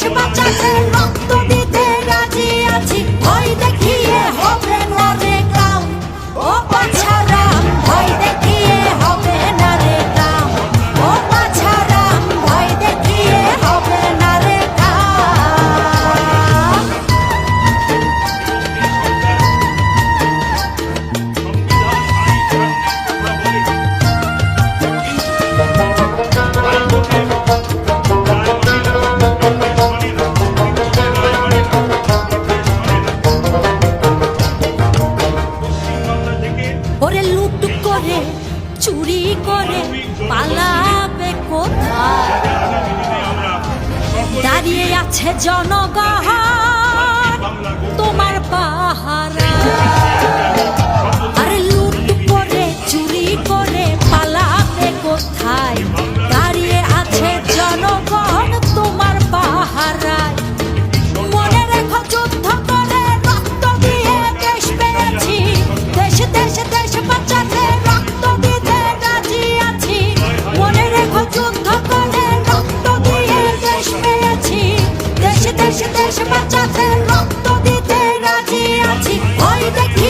十八家的老多。জনগণ। Why the